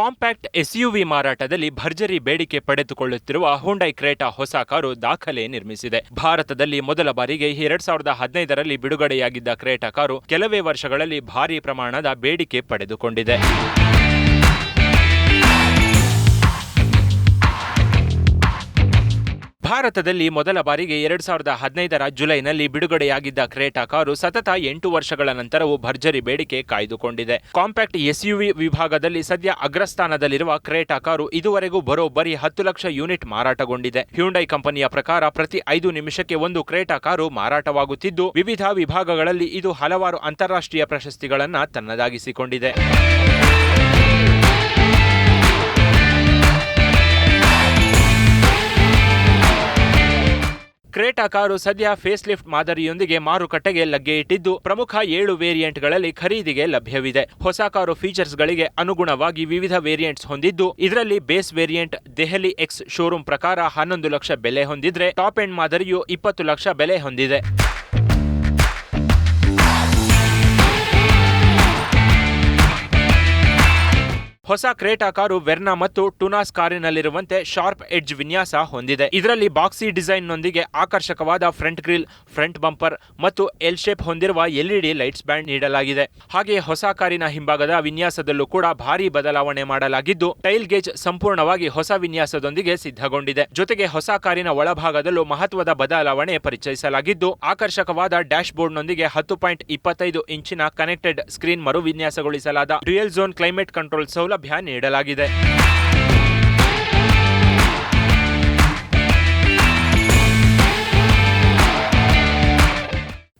Compact SUV ಮಾರಾಟದಲ್ಲಿ ಭರ್ಜರಿ ಬೇಡಿಕೆ ಪಡೆದುಕೊಳ್ಳುತ್ತಿರುವ ಹುಂಡೈ ಕ್ರೇಟಾ ಹೊಸ ಕಾರು ದಾಖಲೆ ನಿರ್ಮಿಸಿದೆ. ಭಾರತದಲ್ಲಿ ಮೊದಲ ಬಾರಿಗೆ ಎರಡ್ ಸಾವಿರದ ಹದಿನೈದರಲ್ಲಿ ಬಿಡುಗಡೆಯಾಗಿದ್ದ ಕ್ರೇಟಾ ಕಾರು ಕೆಲವೇ ವರ್ಷಗಳಲ್ಲಿ ಭಾರೀ ಪ್ರಮಾಣದ ಬೇಡಿಕೆ ಪಡೆದುಕೊಂಡಿದೆ. ಭಾರತದಲ್ಲಿ ಮೊದಲ ಬಾರಿಗೆ ಎರಡ್ ಸಾವಿರದ ಹದಿನೈದರ ಜುಲೈನಲ್ಲಿ ಬಿಡುಗಡೆಯಾಗಿದ್ದ ಕ್ರೇಟಾ ಕಾರು ಸತತ ಎಂಟು ವರ್ಷಗಳ ನಂತರವೂ ಭರ್ಜರಿ ಬೇಡಿಕೆ ಕಾಯ್ದುಕೊಂಡಿದೆ. ಕಾಂಪ್ಯಾಕ್ಟ್ ಎಸ್ಯುವಿ ವಿಭಾಗದಲ್ಲಿ ಸದ್ಯ ಅಗ್ರಸ್ಥಾನದಲ್ಲಿರುವ ಕ್ರೇಟಾ ಕಾರು ಇದುವರೆಗೂ ಬರೋಬ್ಬರಿ ಹತ್ತು ಲಕ್ಷ ಯೂನಿಟ್ ಮಾರಾಟಗೊಂಡಿದೆ. ಹ್ಯುಂಡೈ ಕಂಪನಿಯ ಪ್ರಕಾರ ಪ್ರತಿ ಐದು ನಿಮಿಷಕ್ಕೆ ಒಂದು ಕ್ರೇಟಾ ಕಾರು ಮಾರಾಟವಾಗುತ್ತಿದ್ದು, ವಿವಿಧ ವಿಭಾಗಗಳಲ್ಲಿ ಇದು ಹಲವಾರು ಅಂತಾರಾಷ್ಟ್ರೀಯ ಪ್ರಶಸ್ತಿಗಳನ್ನು ತನ್ನದಾಗಿಸಿಕೊಂಡಿದೆ. ಕ್ರೇಟಾ ಕಾರು ಸದ್ಯ ಫೇಸ್ ಲಿಫ್ಟ್ ಮಾದರಿಯೊಂದಿಗೆ ಮಾರುಕಟ್ಟೆಗೆ ಲಗ್ಗೆ ಇಟ್ಟಿದ್ದು, ಪ್ರಮುಖ ಏಳು ವೇರಿಯಂಟ್ಗಳಲ್ಲಿ ಖರೀದಿಗೆ ಲಭ್ಯವಿದೆ. ಹೊಸ ಕಾರು ಫೀಚರ್ಸ್ಗಳಿಗೆ ಅನುಗುಣವಾಗಿ ವಿವಿಧ ವೇರಿಯಂಟ್ಸ್ ಹೊಂದಿದ್ದು, ಇದರಲ್ಲಿ base variant, Delhi ex showroom ಪ್ರಕಾರ ಹನ್ನೊಂದು ಲಕ್ಷ ಬೆಲೆ ಹೊಂದಿದ್ರೆ, ಟಾಪ್ ಎಂಡ್ ಮಾದರಿಯು ಇಪ್ಪತ್ತು ಲಕ್ಷ ಬೆಲೆ ಹೊಂದಿದೆ. ಹೊಸ ಕ್ರೇಟಾ ಕಾರು ವೆರ್ನಾ ಮತ್ತು ಟುನಾಸ್ ಕಾರಿನಲ್ಲಿರುವಂತೆ ಶಾರ್ಪ್ ಎಡ್ಜ್ ವಿನ್ಯಾಸ ಹೊಂದಿದೆ. ಇದರಲ್ಲಿ ಬಾಕ್ಸಿ ಡಿಸೈನ್ನೊಂದಿಗೆ ಆಕರ್ಷಕವಾದ ಫ್ರಂಟ್ ಗ್ರಿಲ್, ಫ್ರಂಟ್ ಬಂಪರ್ ಮತ್ತು ಎಲ್ ಶೇಪ್ ಹೊಂದಿರುವ ಎಲ್ಇಡಿ ಲೈಟ್ಸ್ ಬ್ಯಾಂಡ್ ನೀಡಲಾಗಿದೆ. ಹಾಗೆಯೇ ಹೊಸ ಕಾರಿನ ಹಿಂಭಾಗದ ವಿನ್ಯಾಸದಲ್ಲೂ ಕೂಡ ಭಾರಿ ಬದಲಾವಣೆ ಮಾಡಲಾಗಿದ್ದು, ಟೈಲ್ ಗೇಜ್ ಸಂಪೂರ್ಣವಾಗಿ ಹೊಸ ವಿನ್ಯಾಸದೊಂದಿಗೆ ಸಿದ್ಧಗೊಂಡಿದೆ. ಜೊತೆಗೆ ಹೊಸ ಕಾರಿನ ಒಳಭಾಗದಲ್ಲೂ ಮಹತ್ವದ ಬದಲಾವಣೆ ಪರಿಚಯಿಸಲಾಗಿದ್ದು, ಆಕರ್ಷಕವಾದ ಡ್ಯಾಶ್ ಬೋರ್ಡ್ನೊಂದಿಗೆ ಹತ್ತು ಪಾಯಿಂಟ್ ಇಪ್ಪತ್ತೈದು ಇಂಚಿನ ಕನೆಕ್ಟೆಡ್ ಸ್ಕ್ರೀನ್ ಮರು ವಿನ್ಯಾಸಗೊಳಿಸಲಾದ ಡ್ಯುಯಲ್ ಝೋನ್ ಕ್ಲೈಮೇಟ್ ಕಂಟ್ರೋಲ್ ಸೌಲಭ್ಯ ನೀಡಲಾಗಿದೆ.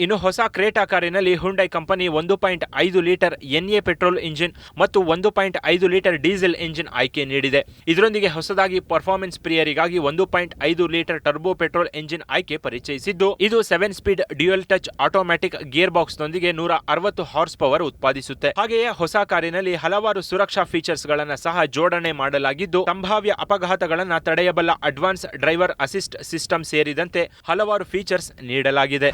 ಇನ್ನು ಹೊಸ ಕ್ರೇಟಾ ಕಾರಿನಲ್ಲಿ ಹುಂಡೈ ಕಂಪನಿ ಒಂದು ಪಾಯಿಂಟ್ ಐದು ಲೀಟರ್ ಎನ್ಎ ಪೆಟ್ರೋಲ್ ಇಂಜಿನ್ ಮತ್ತು ಒಂದು ಪಾಯಿಂಟ್ ಐದು ಲೀಟರ್ ಡೀಸೆಲ್ ಇಂಜಿನ್ ಆಯ್ಕೆ ನೀಡಿದೆ. ಇದರೊಂದಿಗೆ ಹೊಸದಾಗಿ ಪರ್ಫಾರ್ಮೆನ್ಸ್ ಪ್ರಿಯರಿಗಾಗಿ ಒಂದು ಪಾಯಿಂಟ್ ಐದು ಲೀಟರ್ ಟರ್ಬೋ ಪೆಟ್ರೋಲ್ ಇಂಜಿನ್ ಆಯ್ಕೆ ಪರಿಚಯಿಸಿದ್ದು, ಇದು seven speed dual touch automatic gear ಬಾಕ್ಸ್ನೊಂದಿಗೆ ನೂರ ಅರವತ್ತು ಹಾರ್ಸ್ ಪವರ್ ಉತ್ಪಾದಿಸುತ್ತೆ. ಹಾಗೆಯೇ ಹೊಸ ಕಾರಿನಲ್ಲಿ ಹಲವಾರು ಸುರಕ್ಷಾ ಫೀಚರ್ಸ್ಗಳನ್ನು ಸಹ ಜೋಡಣೆ ಮಾಡಲಾಗಿದ್ದು, ಸಂಭಾವ್ಯ ಅಪಘಾತಗಳನ್ನು ತಡೆಯಬಲ್ಲ ಅಡ್ವಾನ್ಸ್ ಡ್ರೈವರ್ ಅಸಿಸ್ಟ್ ಸಿಸ್ಟಮ್ ಸೇರಿದಂತೆ ಹಲವಾರು ಫೀಚರ್ಸ್ ನೀಡಲಾಗಿದೆ.